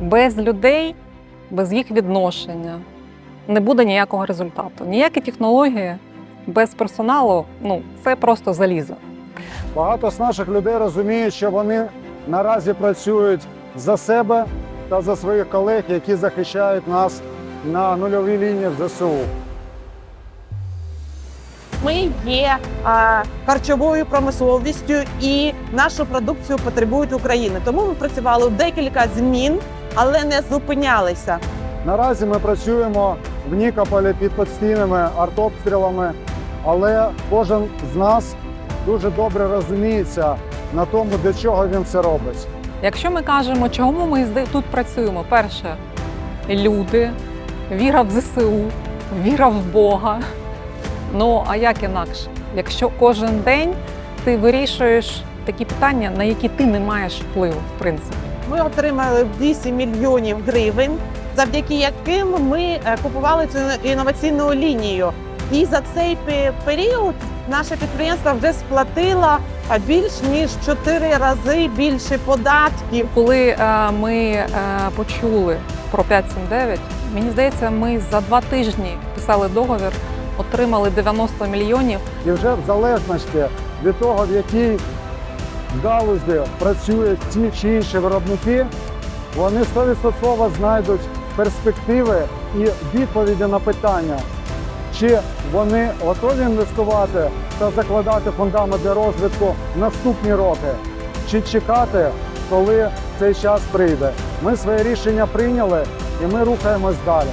Без людей, без їх відношення не буде ніякого результату. Ніякі технології без персоналу ну, це просто залізо. Багато з наших людей розуміють, що вони наразі працюють за себе та за своїх колег, які захищають нас на нульовій лінії в ЗСУ. Ми є а, харчовою промисловістю і нашу продукцію потребують України. Тому ми працювали в декілька змін, але не зупинялися. Наразі ми працюємо в Нікополі під постійними артобстрілами, але кожен з нас дуже добре розуміється на тому, для чого він це робить. Якщо ми кажемо, чому ми тут працюємо, перше люди, віра в ЗСУ, віра в Бога. Ну а як інакше? Якщо кожен день ти вирішуєш такі питання, на які ти не маєш впливу, в принципі. Ми отримали 8 мільйонів гривень, завдяки яким ми е, купували цю інноваційну лінію. І за цей період наше підприємство вже сплатило більш ніж 4 рази більше податків. Коли е, ми е, почули про 579, мені здається, ми за два тижні писали договір, отримали 90 мільйонів. І вже в залежності від того, в якій галузі працюють ті чи інші виробники, вони 100% знайдуть перспективи і відповіді на питання, чи вони готові інвестувати та закладати фундамент для розвитку наступні роки, чи чекати, коли цей час прийде. Ми своє рішення прийняли і ми рухаємось далі.